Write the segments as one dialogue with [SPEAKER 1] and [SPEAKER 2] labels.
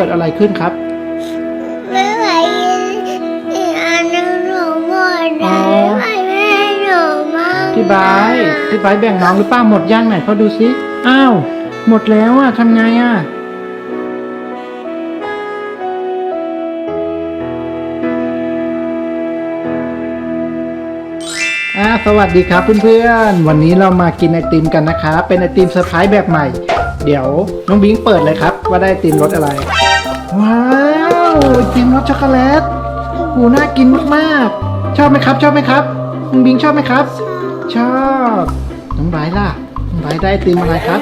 [SPEAKER 1] กิดอะไรขึ้นครับ
[SPEAKER 2] ไม่ไหวอีกอันหนึงหนูหมด
[SPEAKER 1] อ๋
[SPEAKER 2] แล้
[SPEAKER 1] อ
[SPEAKER 2] วไม่ไหวแม่หนูมาก
[SPEAKER 1] พี่ไบร์ทพี่ไบร์ทแบ่งน้องหรือเป้าหมดย่างไหนเขาดูสิอ้าวหมดแล้วอะทำไงอะอ่าสวัสดีครับเพื่อนๆ วันนี้เรามากินไอติมกันนะครับเป็นไอติมเซอร์ไพรส์แบบใหม่ เดี๋ยวน้องบิงเปิดเลยครับ ว่าได้ไอติมรสอะไร ว้าวไอติมรสช็อกโกแลตหูน่ากินมากๆ ชอบไหมครับ ชอบไหมครับน้องบิงชอบไหมครับ ชอบน้องไบร์ทล่ะน้องไบร์ทได้ไอติมอะไรครับ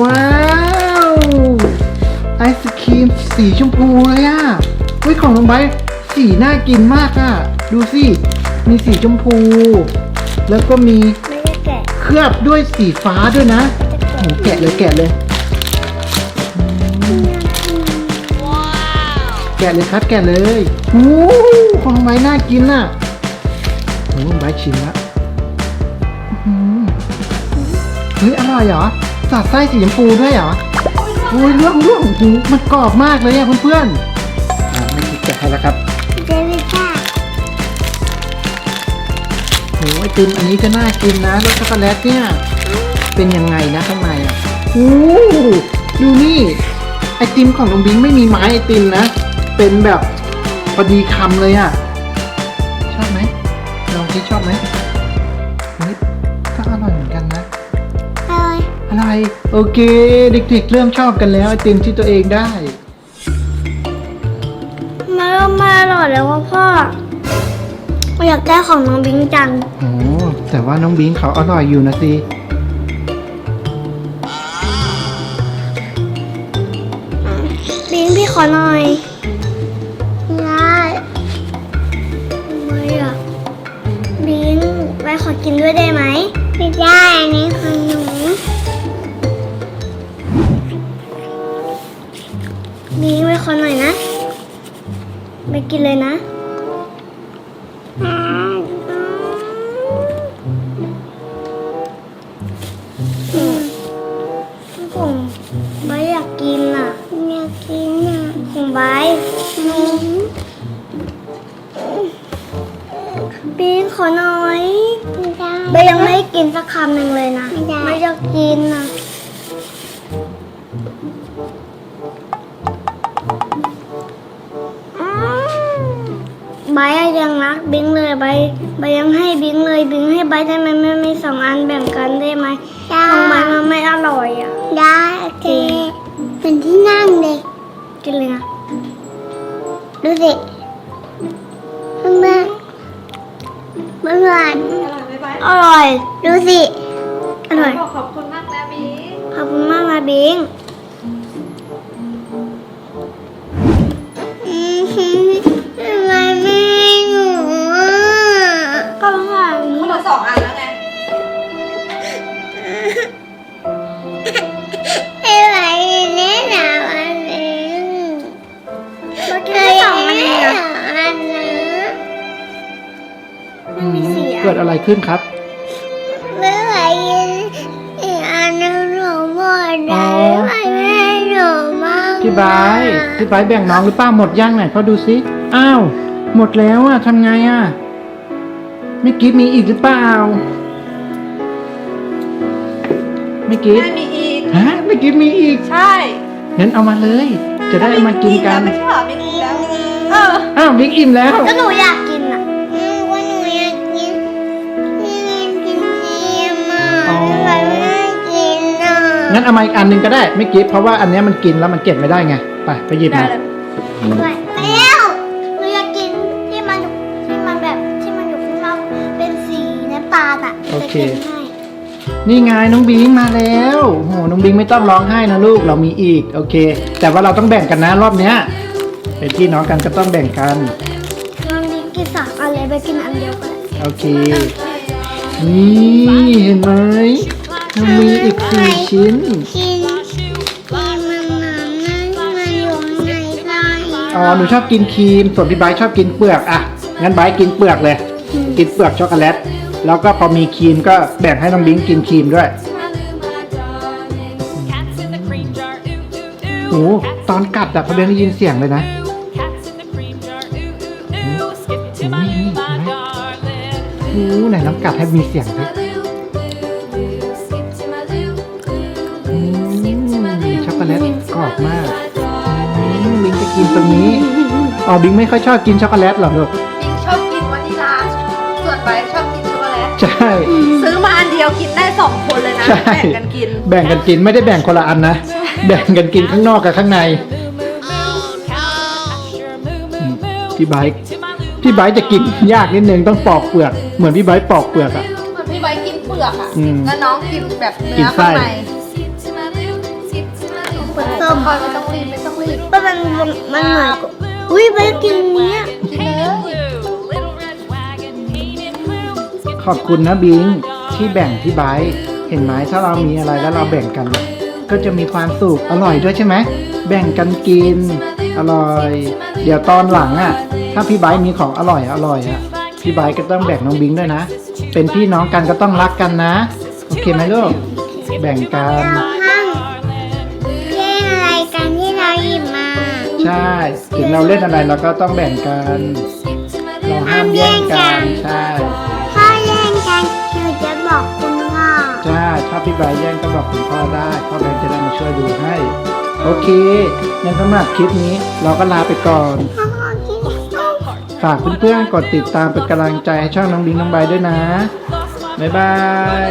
[SPEAKER 1] ว้าวไอศครีมสีชมพูเลยอะเฮ้ยของน้องไบร์ทสีน่ากินมากอะ ดูสิมีสีชมพู แล้วก็มี
[SPEAKER 2] ไม่ได้แกะ
[SPEAKER 1] เคลือบด้วยสีฟ้าด้วยนะโหแกะเลยแกะเลย แกะเลยครับแกะเลยโอ้ของน้องไบร์ทน่ากินอะโอ้น้องไบร์ทชิมละอื้อหือเฮ้ยอร่อยเหรอสอดไส้สีชมพูด้วยเหรอโอ้ยเรื่องเรื่องโอ้โหมันกรอบมากเลยอะเพื่อนๆอ่าไม่คิดแกะให้แล้วครับ
[SPEAKER 2] เดวิดค่ะ
[SPEAKER 1] โอ้ไอติมอันนี้ก็น่ากินนะรสช็อกโกแลตเนี่ยเป็นยังไงนะข้างในอะโอ้ดูนี่ไอติมของลุงบิงไม่มีไม้ไอติมนะ เป็นแบบพอดีคำเลยอะ ชอบไหมลองคิดชอบไหมเฮ้ยก็อร่อยเหมือนกันนะ
[SPEAKER 2] อะไร
[SPEAKER 1] อะไร โอเค เด็กๆ เริ่มชอบกันแล้วไอติมที่ตัวเองได้
[SPEAKER 2] มาเริ่มมาอร่อยแล้วว่าพ่ออยากได้ของน้องบิงจัง
[SPEAKER 1] โอ้แต่ว่าน้องบิงเขาอร่อยอยู่นะสิ
[SPEAKER 2] บิงพี่ขอหน่อย ขอกินด้วยได้ไหม ไม่ได้อันนี้ของหนูบิงไปขอหน่อยนะ ไปกินเลยนะ ปีนขอหน่อยเบยยังไม่ได้กินสักคำหนึ่งเลยนะ ไม่อยากกินอะอืมไบร์ทอะยังรักบิงเลยไบร์ทไบร์ทยังให้บิงเลยบิงให้ไบร์ทได้ไหมไม่ไม่สองอันแบ่งกันได้ไหมของไบร์ทมันไม่อร่อยอะ ได้โอเคเป็นที่นั่งเด็กกินเลยนะ ดูสิมันมั นหวาน
[SPEAKER 3] อร่อยไหมไบร์ท
[SPEAKER 2] อร่อย ดูสิ อร่อย
[SPEAKER 3] บอกขอบคุณมากนะบี
[SPEAKER 2] ขอบคุณมากนะบิง กินดอะ
[SPEAKER 1] ไรขึ้นครับ
[SPEAKER 2] ไม่ไหวอีกอันนึงหนูหมด
[SPEAKER 1] อ๋
[SPEAKER 2] แล้
[SPEAKER 1] อ
[SPEAKER 2] วไม่ไหวแม่หนูมาก
[SPEAKER 1] พี่ไบร์ทพี่ไบร์ทแบ่งน้องหรือเป้าหมดย่างไหนเขาดูสิอ้าวหมดแล้วอะทำไงอะไม่กิฟมีอีกหรือเปล่าไม่กิฟ
[SPEAKER 3] แม่มีอีก
[SPEAKER 1] ฮะไม่กิฟมีอีก
[SPEAKER 3] ใช่
[SPEAKER 1] งั้นเอามาเลย จะได้เอามากินกัน
[SPEAKER 3] ไม่ใช่เหรอมีอีกแล้วเออ
[SPEAKER 1] อ้าวบิ๊กอิ่มแล้ว
[SPEAKER 2] ก็หนูอยาก เอา
[SPEAKER 1] มาอีกอันหนึ่งก็ได้ไม่กิฟเพราะว่าอันเนี้ยมันกินแล้วมันเก็บไม่ได้ไง ไปไปหยิบ
[SPEAKER 3] ได้
[SPEAKER 1] มา
[SPEAKER 3] เลย
[SPEAKER 2] ไปแล้วหนูอยากกินที่มันอยู่ที่มันแบบที่มันอยู่ข้างนอกเป็นสีน้ำตาลอะ
[SPEAKER 1] โอเค
[SPEAKER 2] จะกินให้
[SPEAKER 1] นี่ไงน้องบิงมาแล้วโอ้โหน้องบิงไม่ต้องร้องไห้นะลูกเรามีอีกโอเค แต่ว่าเราต้องแบ่งกันนะรอบเนี้ยเป็นพี่น้องกันก็ต้องแบ่งกัน
[SPEAKER 2] น้องดิกินสามอันเลยไปกินอันเดียวกัน
[SPEAKER 1] โอเคนี่เห็นไหม มันมีอีกสี่ชิ้น
[SPEAKER 2] กินกินมันมันนั่นมันอยู่ในไส้
[SPEAKER 1] อ๋อ หนูชอบกินครีม ส่วนพี่ไบร์ทชอบกินเปลือก อะ งั้นไบร์ทกินเปลือกเลย กินเปลือกช็อกโกแลต แล้วก็พอมีครีมก็แบ่งให้น้องบิงกินครีมด้วย
[SPEAKER 4] Cats in the cream jar, ooh, ooh, ooh.
[SPEAKER 1] โอ้ตอนกัดอะพอแบงค์ได้ยินเสียงเลยนะนี่นี่เห็นไหมโอ้ไหนลองกัดให้มีเสียงสิ โกแลตกรอบมากอืมบิงจะกินตรงนี้อ๋อบิงไม่ค่อยชอบกินช็อกโกแลตหรอกลูก
[SPEAKER 3] บิงชอบกินวานิลา ส่วนไบร์ทชอบกินช็อกโกแลต
[SPEAKER 1] ใช่
[SPEAKER 3] ซื้อมาอันเดียวกินได้สองคนเลยนะ
[SPEAKER 1] ใช่
[SPEAKER 3] แบ่งกันกิน
[SPEAKER 1] แบ่งกันกินไม่ได้แบ่งคนละอันนะ แบ่งกันกินข้างนอกกับข้างในอืมพี่ไบค์พี่ไบค์จะกินยากนิดนึงต้องปอกเปลือก เหมือนพี่ไบค์ปอกเปลือกอะ
[SPEAKER 3] เหมือนพี่ไบร์ทกินเปลือกอะ
[SPEAKER 1] อืม
[SPEAKER 3] แล้วน้องกินแบบ
[SPEAKER 1] กิ
[SPEAKER 3] เนื้
[SPEAKER 1] น
[SPEAKER 3] อ
[SPEAKER 1] ไส้
[SPEAKER 3] ข้างใน ส้มไม่ต้องรีบไม่ต้องรีบ
[SPEAKER 2] ก็มันมันเหมือนกับอุ้ยไปกินเนี้ย
[SPEAKER 3] กินเลย
[SPEAKER 1] ขอบคุณนะบิงที่แบ่งพี่ไบค์เห็นไหมถ้าเรามีอะไรแล้วเราแบ่งกันก็จะมีความสุขอร่อยด้วยใช่ไหมแบ่งกันกิน อร่อย เดี๋ยวตอนหลังอะ ถ้าพี่ไบค์มีของอร่อยอร่อยอะพี่ไบค์ก็ต้องแบ่งน้องบิงด้วยนะ เป็นพี่น้องกันก็ต้องรักกันนะ โอเคไหมลูกแบ่งกัน ใช่ถึงเราเล่นอะไรเราก็ต้องแบ่งกันเราห้ามแย่งกันใช่
[SPEAKER 2] ถ้าแย่งกันหนูจะบอกคุณพ่อ
[SPEAKER 1] ใช่ถ้าพี่ใบร์ทแย่งก็บอกคุณพ่อได้พ่อแบงค์จะได้มาช่วยดูให้ โอเคงั้นสำหรับคลิปนี้เราก็ลาไปก่อน
[SPEAKER 2] พ่อกินส้ม
[SPEAKER 1] ฝากเพื่อนๆกดติดตามเป็นกำลังใจให้ช่องน้องบิงน้องใบร์ทด้วยนะบ๊ายบาย